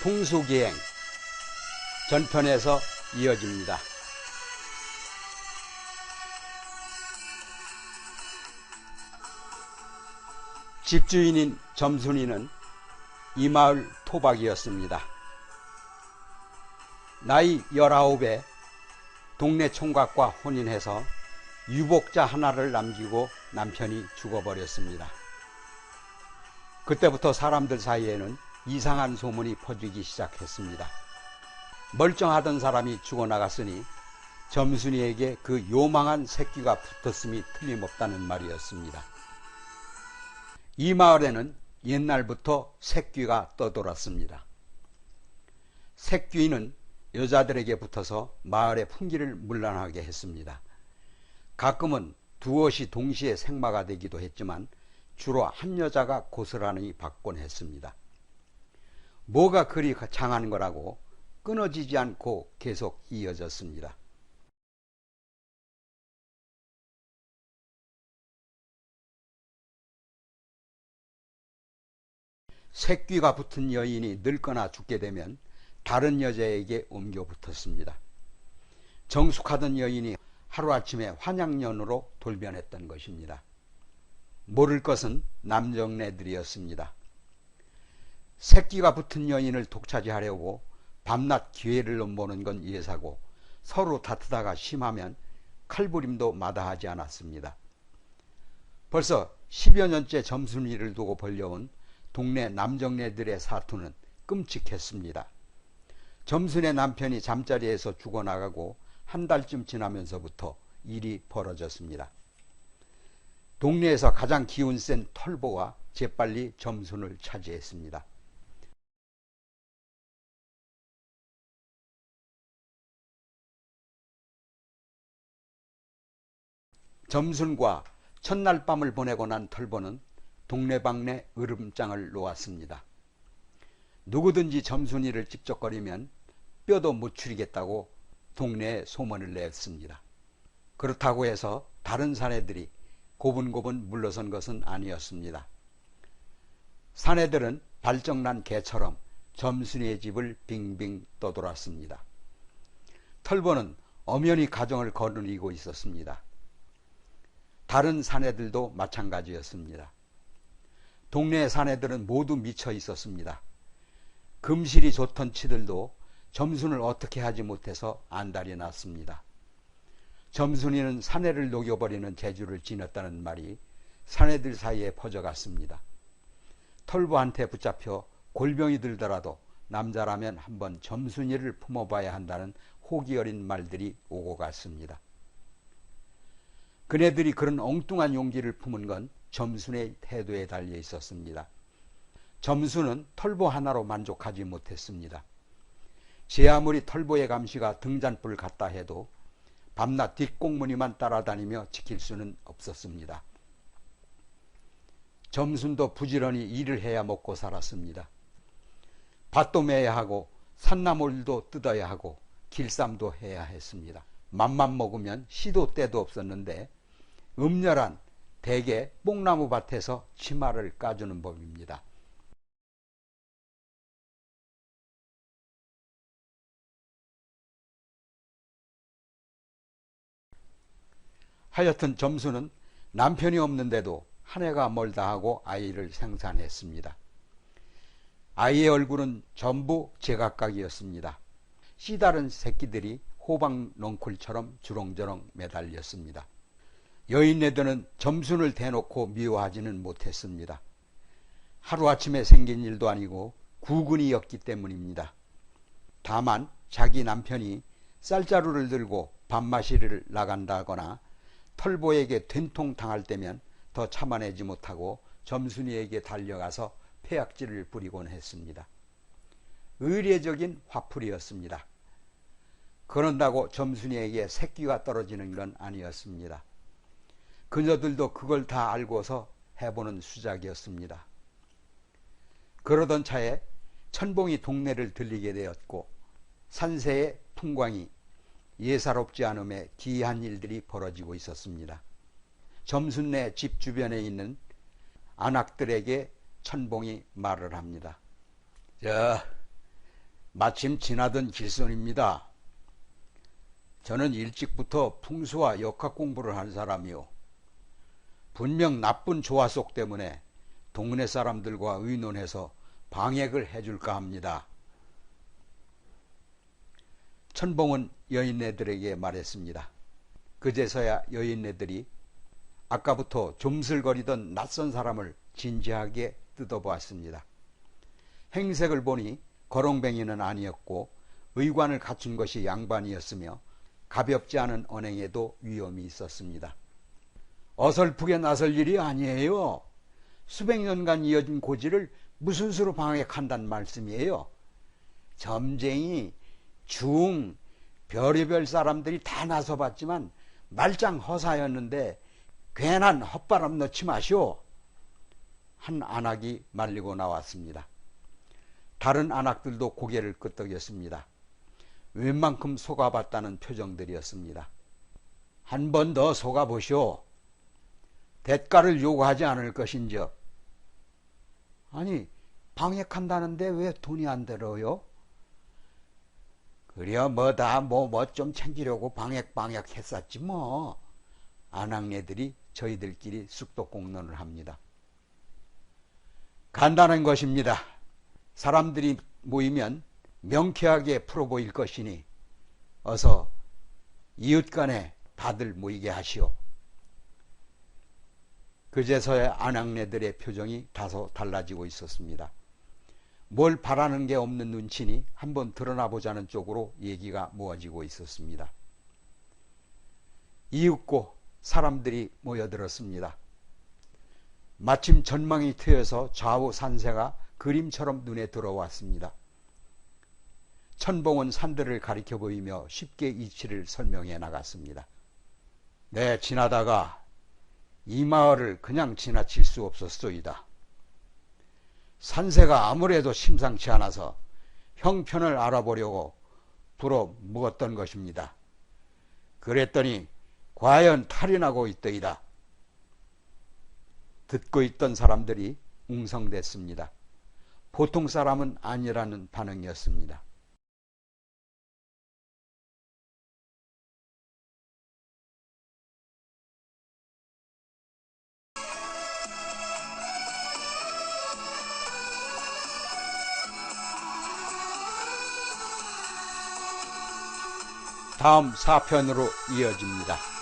풍수기행 전편에서 이어집니다. 집주인인 점순이는 이 마을 토박이었습니다. 나이 19에 동네 총각과 혼인해서 유복자 하나를 남기고 남편이 죽어버렸습니다. 그때부터 사람들 사이에는 이상한 소문이 퍼지기 시작했습니다. 멀쩡하던 사람이 죽어나갔으니 점순이에게 그 요망한 새끼가 붙었음이 틀림없다는 말이었습니다. 이 마을에는 옛날부터 새끼가 떠돌았습니다. 새끼는 여자들에게 붙어서 마을의 풍기를 물란하게 했습니다. 가끔은 두엇이 동시에 생마가 되기도 했지만 주로 한 여자가 고스란히 받곤 했습니다. 뭐가 그리 장한 거라고 끊어지지 않고 계속 이어졌습니다. 새끼가 붙은 여인이 늙거나 죽게 되면 다른 여자에게 옮겨 붙었습니다. 정숙하던 여인이 하루아침에 환양년으로 돌변했던 것입니다. 모를 것은 남정네들이었습니다. 새끼가 붙은 여인을 독차지하려고 밤낮 기회를 넘보는 건 예사고 서로 다투다가 심하면 칼부림도 마다하지 않았습니다. 벌써 10여 년째 점순이를 두고 벌려온 동네 남정네들의 사투는 끔찍했습니다. 점순의 남편이 잠자리에서 죽어나가고 한 달쯤 지나면서부터 일이 벌어졌습니다. 동네에서 가장 기운 센 털보가 재빨리 점순을 차지했습니다. 점순과 첫날 밤을 보내고 난 털보는 동네방네 으름장을 놓았습니다. 누구든지 점순이를 찝쩍거리면 뼈도 못 추리겠다고 동네에 소문을 냈습니다. 그렇다고 해서 다른 사내들이 고분고분 물러선 것은 아니었습니다. 사내들은 발정난 개처럼 점순이의 집을 빙빙 떠돌았습니다. 털보는 엄연히 가정을 거느리고 있었습니다. 다른 사내들도 마찬가지였습니다. 동네 사내들은 모두 미쳐 있었습니다. 금실이 좋던 치들도 점순을 어떻게 하지 못해서 안달이 났습니다. 점순이는 사내를 녹여버리는 재주를 지녔다는 말이 사내들 사이에 퍼져갔습니다. 털보한테 붙잡혀 골병이 들더라도 남자라면 한번 점순이를 품어봐야 한다는 호기 어린 말들이 오고 갔습니다. 그네들이 그런 엉뚱한 용기를 품은 건 점순의 태도에 달려 있었습니다. 점순은 털보 하나로 만족하지 못했습니다. 제 아무리 털보의 감시가 등잔불 같다 해도 밤낮 뒷공무니만 따라다니며 지킬 수는 없었습니다. 점순도 부지런히 일을 해야 먹고 살았습니다. 밭도 매야 하고 산나물도 뜯어야 하고 길쌈도 해야 했습니다. 맘만 먹으면 시도 때도 없었는데 음렬한 대개 뽕나무 밭에서 치마를 까주는 법입니다. 하여튼 점수는 남편이 없는데도 한 해가 멀다 하고 아이를 생산했습니다. 아이의 얼굴은 전부 제각각이었습니다. 씨다른 새끼들이 호박 넝쿨처럼 주렁주렁 매달렸습니다. 여인네들은 점순을 대놓고 미워하지는 못했습니다. 하루아침에 생긴 일도 아니고 구근이었기 때문입니다. 다만 자기 남편이 쌀자루를 들고 밥마시를 나간다거나 털보에게 된통 당할 때면 더 참아내지 못하고 점순이에게 달려가서 폐악질을 부리곤 했습니다. 의례적인 화풀이였습니다. 그런다고 점순이에게 새끼가 떨어지는 건 아니었습니다. 그녀들도 그걸 다 알고서 해보는 수작이었습니다. 그러던 차에 천봉이 동네를 들리게 되었고 산세의 풍광이 예사롭지 않음에 기이한 일들이 벌어지고 있었습니다. 점순네 집 주변에 있는 안악들에게 천봉이 말을 합니다. 저 마침 지나던 길선입니다. 저는 일찍부터 풍수와 역학 공부를 한 사람이요. 분명 나쁜 조화 속 때문에 동네 사람들과 의논해서 방역을 해줄까 합니다. 천봉은 여인네들에게 말했습니다. 그제서야 여인네들이 아까부터 좀슬거리던 낯선 사람을 진지하게 뜯어보았습니다. 행색을 보니 거렁뱅이는 아니었고 의관을 갖춘 것이 양반이었으며 가볍지 않은 언행에도 위험이 있었습니다. 어설프게 나설 일이 아니에요. 수백 년간 이어진 고지를 무슨 수로 방해한단 말씀이에요. 점쟁이, 중, 별의별 사람들이 다 나서봤지만 말짱 허사였는데 괜한 헛바람 넣지 마시오. 한 안악이 말리고 나왔습니다. 다른 안악들도 고개를 끄덕였습니다. 웬만큼 속아봤다는 표정들이었습니다. 한 번 더 속아보시오. 대가를 요구하지 않을 것인즉. 아니, 방역한다는데 왜 돈이 안 들어요? 그려 뭐다 뭐 뭐 좀 챙기려고 방역 방역 했었지 뭐. 안악네들이 저희들끼리 쑥독공론을 합니다. 간단한 것입니다. 사람들이 모이면 명쾌하게 풀어 보일 것이니 어서 이웃 간에 다들 모이게 하시오. 그제서야 안악네들의 표정이 다소 달라지고 있었습니다. 뭘 바라는 게 없는 눈치니 한번 드러나 보자는 쪽으로 얘기가 모아지고 있었습니다. 이윽고 사람들이 모여들었습니다. 마침 전망이 트여서 좌우 산세가 그림처럼 눈에 들어왔습니다. 천봉은 산들을 가리켜 보이며 쉽게 이치를 설명해 나갔습니다. 네, 지나다가 이 마을을 그냥 지나칠 수 없었소이다. 산세가 아무래도 심상치 않아서 형편을 알아보려고 불어 묵었던 것입니다. 그랬더니 과연 탈이 나고 있더이다. 듣고 있던 사람들이 웅성댔습니다. 보통 사람은 아니라는 반응이었습니다. 다음 4편으로 이어집니다.